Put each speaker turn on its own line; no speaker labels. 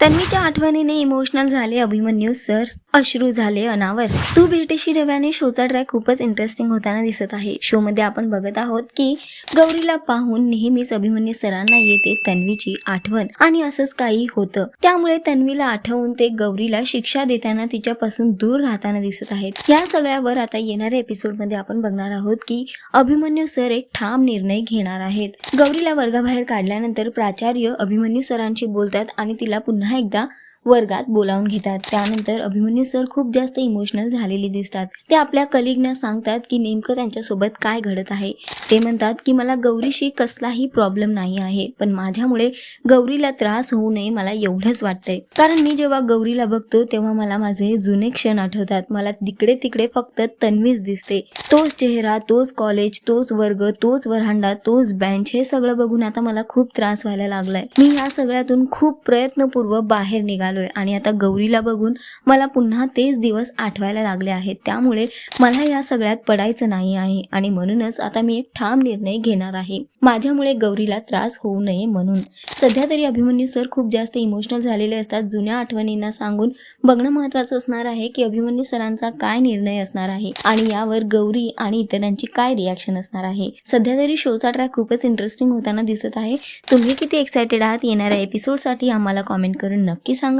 तन्वीच्या आठवणीने इमोशनल झाले अभिमन्यू सर अश्रू झाले अनावर. तू भेटेशी रव्याने शोचा ट्रॅक खूपच इंटरेस्टिंग होताना दिसत आहे. शो मध्ये आपण बघत आहोत की गौरीला पाहून नेहमीच अभिमन्यू सरांना येते तन्वीची आठवण. आणि असंच काही होतं. त्यामुळे तन्वीला आठवून ते गौरीला शिक्षा देताना तिच्यापासून दूर राहताना दिसत आहेत. या सगळ्यावर आता येणाऱ्या एपिसोडमध्ये आपण बघणार आहोत की अभिमन्यू सर एक ठाम निर्णय घेणार आहेत. गौरीला वर्गाबाहेर काढल्यानंतर प्राचार्य अभिमन्यू सरांशी बोलतात आणि तिला पुन्हा एकदा वर्गात बोलावून घेतात. त्यानंतर अभिमन्यू सर खूप जास्त इमोशनल झालेले दिसतात. ते आपल्या कलिगना सांगतात की नेमकं त्यांच्यासोबत काय घडत आहे. ते म्हणतात की मला गौरीशी कसलाही प्रॉब्लेम नाही आहे पण माझ्यामुळे गौरीला त्रास होऊ नये मला एवढंच वाटतंय. कारण मी जेव्हा गौरीला बघतो तेव्हा मला माझे जुने क्षण आठवतात. मला तिकडे तिकडे फक्त तन्वीच दिसते. तोच चेहरा तोच कॉलेज तोच वर्ग तोच वरांडा तोच बेंच हे सगळं बघून आता मला खूप त्रास व्हायला लागलाय. मी या सगळ्यातून खूप प्रयत्नपूर्वक बाहेर निघालोय आणि आता गौरीला बघून मला पुन्हा तेच दिवस आठवायला लागले आहेत. त्यामुळे मला या सगळ्यात पडायचं नाही आहे. आणि म्हणूनच आता मी एक ठाम निर्णय घेणार आहे. माझ्यामुळे गौरीला त्रास होऊ नये म्हणून. सध्या तरी अभिमन्यू सर खूप जास्त इमोशनल झालेले असतात. जुन्या आठवणींना सांगून बघणं महत्वाचं असणार आहे की अभिमन्यू सरांचा काय निर्णय असणार आहे आणि यावर गौरी आणि इतरांची काय रिॲक्शन असणार आहे. सध्या तरी शोचा ट्रॅक खूपच इंटरेस्टिंग होताना दिसत आहे. तुम्ही किती एक्सायटेड आहात येणाऱ्या एपिसोडसाठी आम्हाला कॉमेंट करून नक्की सांगा.